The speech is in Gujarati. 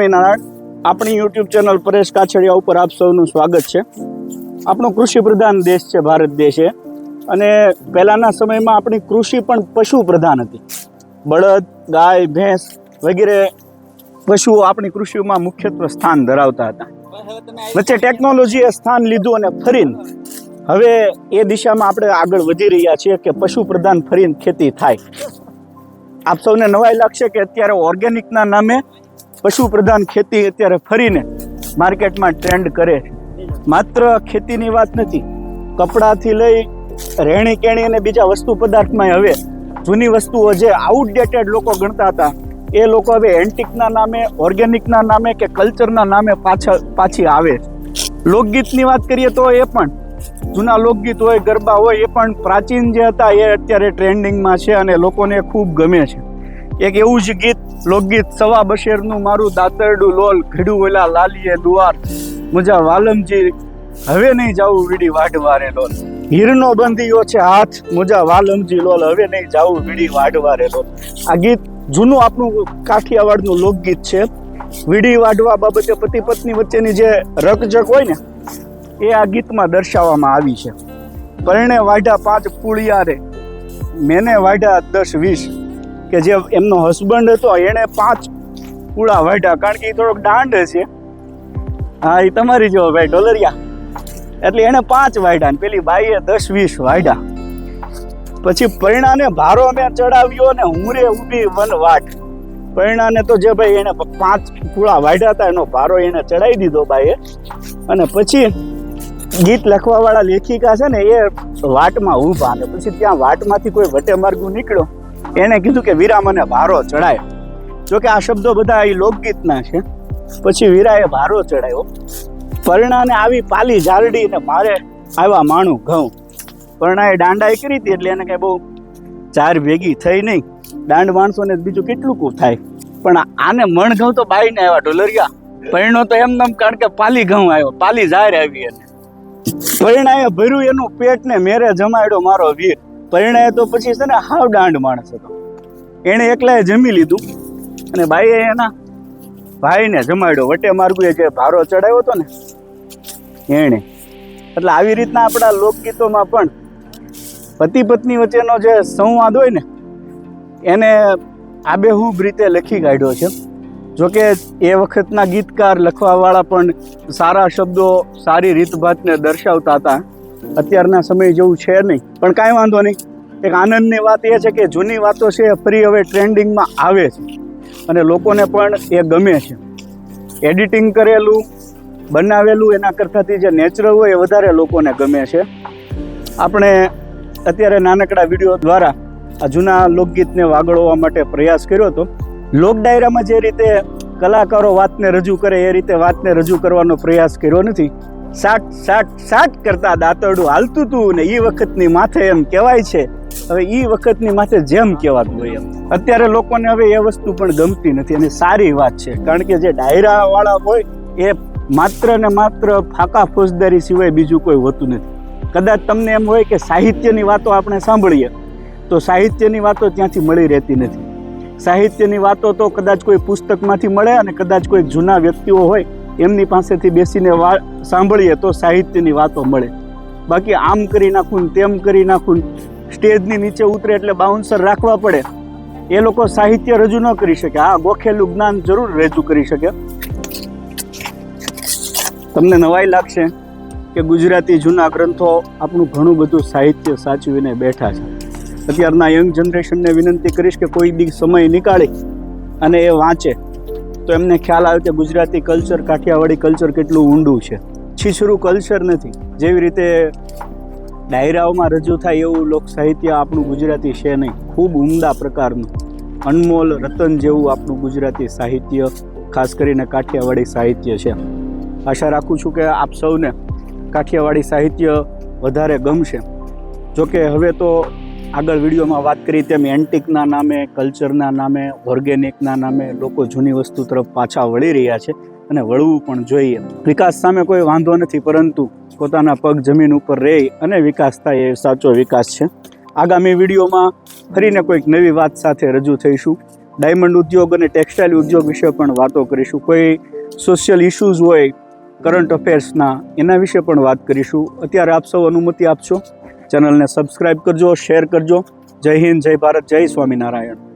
આપણી યુટ્યુબ ચેનલ પરેશ કાછડિયા ઉપર આપ સૌનું સ્વાગત છે. આપણો કૃષિ પ્રધાન દેશ છે, ભારત દેશ અને પહેલાંના સમયમાં આપણી કૃષિ પણ પશુ પ્રધાન હતી. બળદ, ગાય, ભેંસ વગેરે પશુઓ આપણી કૃષિમાં મુખ્યત્વે સ્થાન ધરાવતા હતા. વચ્ચે ટેકનોલોજીએ સ્થાન લીધું અને ફરીને હવે એ દિશામાં આપણે આગળ વધી રહ્યા છીએ કે પશુ પ્રધાન ફરીને ખેતી થાય. આપ સૌને નવાઈ લાગશે કે અત્યારે ઓર્ગેનિકના નામે પશુ પ્રધાન ખેતી અત્યારે ફરીને માર્કેટમાં ટ્રેન્ડ કરે છે. માત્ર ખેતીની વાત નથી, કપડાથી લઈ રહેણી કેણી અને બીજા વસ્તુ પદાર્થમાં હવે જૂની વસ્તુઓ જે આઉટડેટેડ લોકો ગણતા હતા, એ લોકો હવે એન્ટિકના નામે ઓર્ગેનિકના નામે કે કલ્ચરના નામે પાછા, પાછી આવે લોકગીતની વાત કરીએ તો એ પણ, જૂના લોકગીત હોય, ગરબા હોય, એ પણ પ્રાચીન જે હતા એ અત્યારે ટ્રેન્ડિંગમાં છે અને લોકોને ખૂબ ગમે છે. એક એવું જ ગીત લોકગીત સવા બશેરનું મારું દાતરડું લોલ ઘડું ઓલા લાલીએ દુવાર. મુજા વાલમજી, હવે નહીં જાવું વીડી વાઢવારે લોલ. હીરનો બંધીયો છે હાથ, મુજા વાલમજી લોલ, હવે નહીં જાવું વીડી વાઢવારે લોલ. આ ગીત જૂનું આપણું કાઠિયાવાડનું લોકગીત છે. વીડી વાઢવા બાબતે પતિ પત્ની વચ્ચેની જે રકજક હોય ને, એ આ ગીતમાં દર્શાવવામાં આવી છે. પરણે વાઢા પાંચ પુળિયારે, મેને વાઢા દસ વીસ. કે જે એમનો હસબન્ડ હતો, એણે પાંચ પૂળા વાઢ્યા. કારણ કે એ થોડોક દાંડ છે. હા, એ તમારી જો ભાઈ ડોલરિયા એટલે એણે પાંચ વાઢ્યા ને પેલી બાઈએ દસ વીસ વાઢ્યા. પછી પરણાને ભારો મેં ચડાવ્યો ને હુંરે ઊભી વન વાટ. પરણાને તો જે ભાઈ એને પાંચ પૂળા વાઢ્યા હતા, એનો ભારો એને ચડાવી દીધો બાઈએ. અને પછી ગીત લખવાવાળા લેખિકા છે ને એ વાટમાં ઊભા ને પછી ત્યાં વાટમાંથી કોઈ વટે માર્ગું નીકળ્યો. એણે કીધું કે વીરા મને ભારો ચડાયો. જોકે આ શબ્દો બધા એ લોકગીતના છે. પછી વીરાએ ભારો ચડાયો. પરણાને આવી પાલી ઝારડી ને મારે આવ્યા માણું ઘઉં. પરણાએ દાંડાઈ કરી હતી એટલે એને કઈ બહુ ચાર ભેગી થઈ નહીં. દાંડ માણસોને બીજું કેટલું કું થાય. પણ આને મણ ઘઉં તો બાઈને આવ્યા ઢોલરિયા. પરણો તો એમ નમ કારણ કે પાલી ઘઉં આવ્યો. પાલી ઝાર આવી એને. પરિણાએ ભર્યું એનું પેટ ને મેરે જમાડ્યો મારો વીર. પરિણાએ તો પછી છે ને હાવ દાંડ માણસ હતો. એણે એકલાએ જમી લીધું અને બાઈએ એના ભાઈને જમાડ્યો. વટે માર્ગુએ જે ભારો ચડાવ્યો હતો ને, એણે. એટલે આવી રીતના આપણા લોકગીતોમાં પણ પતિ પત્ની વચ્ચેનો જે સંવાદ હોય ને, એને આબેહૂબ રીતે લખી કાઢ્યો છે. જોકે એ વખતના ગીતકાર લખવાવાળા પણ સારા શબ્દો સારી રીતભાતને દર્શાવતા હતા. અત્યારના સમય જેવું છે નહીં. પણ કાંઈ વાંધો નહીં. એક આનંદની વાત એ છે કે જૂની વાતો છે ફરી હવે ટ્રેન્ડિંગમાં આવે છે. અને લોકોને પણ એ ગમે છે. એડિટિંગ કરેલું, બનાવેલું એના કરતાંથી જે નેચરલ હોય એ વધારે લોકોને ગમે છે. આપણે અત્યારે નાનકડા વીડિયો દ્વારા આ જૂના લોકગીતને વાગળવા માટે પ્રયાસ કર્યો હતો. લોક ડાયરામાં જે રીતે કલાકારો વાતને રજૂ કરે એ રીતે વાતને રજૂ કરવાનો પ્રયાસ કર્યો નથી. સાટ સાટ સાટ કરતા દાંતરડું હાલતું હતું ને એ વખતની માથે એમ કહેવાય છે. હવે એ વખતની માથે જેમ કહેવાતું હોય એમ. અત્યારે લોકોને હવે એ વસ્તુ પણ ગમતી નથી અને સારી વાત છે. કારણ કે જે ડાયરાવાળા હોય એ માત્ર ને માત્ર ફાકા ફોજદારી સિવાય બીજું કોઈ હોતું નથી. કદાચ તમને એમ હોય કે સાહિત્યની વાતો આપણે સાંભળીએ, તો સાહિત્યની વાતો ત્યાંથી મળી રહેતી નથી. સાહિત્યની વાતો તો કદાચ કોઈ પુસ્તકમાંથી મળે અને કદાચ કોઈ જૂના વ્યક્તિઓ હોય એમની પાસેથી બેસીને સાંભળીએ તો સાહિત્યની વાતો મળે. બાકી આમ કરી નાખું તેમ કરી નાખું સ્ટેજની નીચે ઉતરે એટલે બાઉન્સર રાખવા પડે. એ લોકો સાહિત્ય રજૂ ન કરી શકે. આ ગોખેલું જ્ઞાન જરૂર રજૂ કરી શકે. તમને નવાઈ લાગશે કે ગુજરાતી જૂના ગ્રંથો આપણું ઘણું બધું સાહિત્ય સાચવીને બેઠા છે. અત્યારના યંગ જનરેશનને વિનંતી કરીશ કે કોઈ બી સમય નીકાળી અને એ વાંચે. તો એમને ખ્યાલ આવે કે ગુજરાતી કલ્ચર કાઠિયાવાડી કલ્ચર કેટલું ઊંડું છે. છીછરું કલ્ચર નથી. જેવી રીતે ડાયરાઓમાં રજૂ થાય એવું લોક સાહિત્ય આપણું ગુજરાતી છે નહીં. ખૂબ ઉમદા પ્રકારનું. અનમોલ રતન જેવું આપણું ગુજરાતી સાહિત્ય, ખાસ કરીને કાઠિયાવાડી સાહિત્ય છે. આશા રાખું છું કે આપ સૌને કાઠિયાવાડી સાહિત્ય વધારે ગમશે. જોકે હવે તો આગળ વિડીયોમાં વાત કરી તેમ એન્ટિકના નામે, કલ્ચરના નામે, ઓર્ગેનિકના નામે લોકો જૂની વસ્તુ તરફ પાછા વળી રહ્યા છે અને વળવું પણ જોઈએ. વિકાસ સામે કોઈ વાંધો નથી, પરંતુ પોતાના પગ જમીન ઉપર રહે અને વિકાસ થાય એ સાચો વિકાસ છે. આગામી વિડીયોમાં ફરીને કોઈક નવી વાત સાથે રજૂ થઈશું. ડાયમંડ ઉદ્યોગ અને ટેક્સટાઇલ ઉદ્યોગ વિશે પણ વાતો કરીશું. કોઈ સોશિયલ ઇશ્યુઝ હોય કરંટ અફેર્સના એના વિશે પણ વાત કરીશું. અત્યારે આપ સૌ અનુમતિ આપશો? ચેનલને સબસ્ક્રાઈબ કરજો શેર કરજો. જય હિન્દ જય ભારત જય સ્વામિનારાયણ.